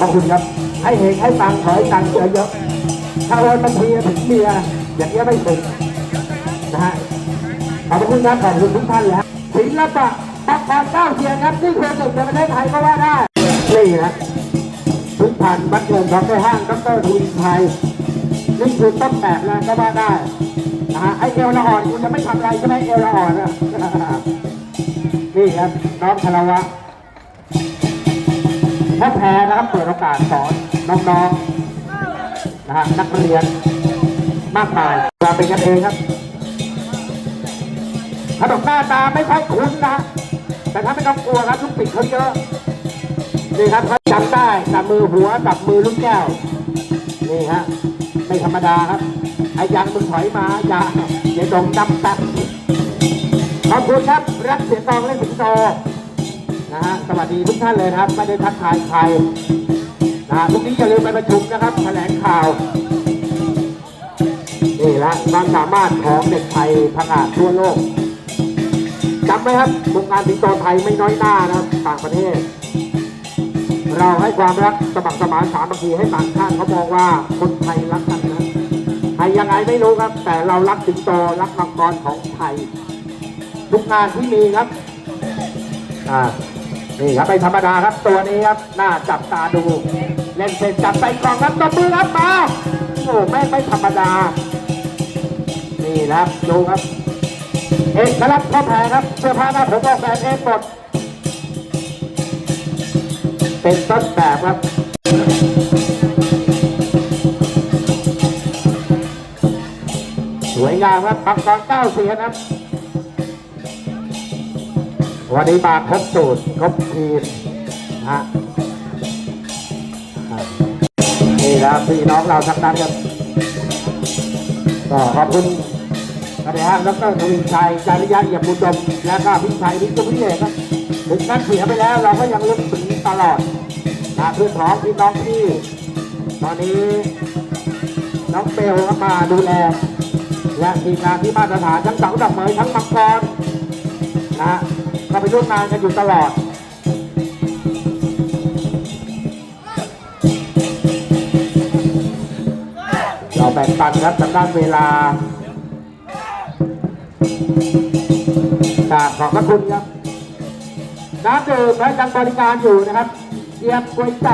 ขอบคุณครับ ให้เฮงให้ตังค์ขอให้ตังเยอะๆถ้าโอนบัญชีถึงเมียอย่างเงี้ยไม่ถึงนะฮะขอบคุณครับขอบคุณทุกท่านเลยฮะศิลปะปักปอนเก้าเทียนครับนี่คือสุดในประเทศไทยก็ว่าได้นี่นะพื้นผ่านบัตรเงินของในห้างดรทวีไทยนี่คือต้นแบบแล้วก็ว่าได้นะฮะไอเอวละอ่อนคุณจะไม่ทำอะไรใช่ไหมเอวละอ่อนนะนี่ครับน้องคารวะ พ่อแพรนะครับเปิดโอกาสสอนน้องๆนะฮะนักเรียนมากมายมาเป็นกันเองครับขนมหน้าตาไม่ค่อยคุ้นนะแต่ถ้าไม่ต้องกลัวครับลูกปิดเขาเยอะนี่ครับเขาจำได้กับมือหัวกับมือลูกแก้วนี่ฮะไม่ธรรมดาครับไอ้ยังมึงถอยมาอย่าอย่าดงจำตักขอบคุณครับรักเสียงกองเล่นสิงโต นะฮะสวัสดีทุกท่านเลยครับ ไม่ได้ทักทายใครนะฮะพรุ่งนี้อย่าลืมไปประชุมนะครับแถลงข่าวนี่ละความสามารถของเด็กไทยพังอาจทั่วโลกจำไหมครับวงการสิงโตไทยไม่น้อยหน้านะครับต่างประเทศ เราให้ความรักสมัครสมานสามัคคีให้ต่างชาติเขามองว่าคนไทยรักกันนะไทยยังไงไม่รู้ครับ แต่เรารักสิงโตรักมังกรของไทย ทุกงานที่มีครับ อ่า นี่ครับไม่ธรรมดาครับตัวนี้ครับน่าจับตาดู เล่นเสร็จจับใส่กล่องครับตบมือครับมาโอ้แม่ไม่ธรรมดา นี่นะครับดูครับเอกลักษณ์พ่อแพรครับเสื้อผ้าหน้าผมออกแบบเองหมดเป็นต้นแบบครับสวยงามครับปักกองเก้าเสียครับ วันนี้มาครบสูตรครบทีมนะฮะนี่นะพี่น้องเราทั้งนั้นครับก็ขอบคุณกระเดียดรทวีชัยจาริยะเอี่ยมบุญดมและก็พิชัยวิทย์พิเศษครับถึงนั้นเสียไปแล้วเราก็ยังลึกถึงตลอดนะเพื่อนพ้องพี่น้องที่ ตอนนี้น้องเปลก็มาดูแล และทีมงานที่มาตรฐานทั้งสองดอกเหมยทั้งมังกรนะ ฮะก็ไปร่วมงานกันอยู่ตลอดเราแบ่งปันครับทางด้านเวลาจากขอบพระคุณครับน้ำดื่มและยังบริการอยู่นะครับเตรียมก๋วยจับ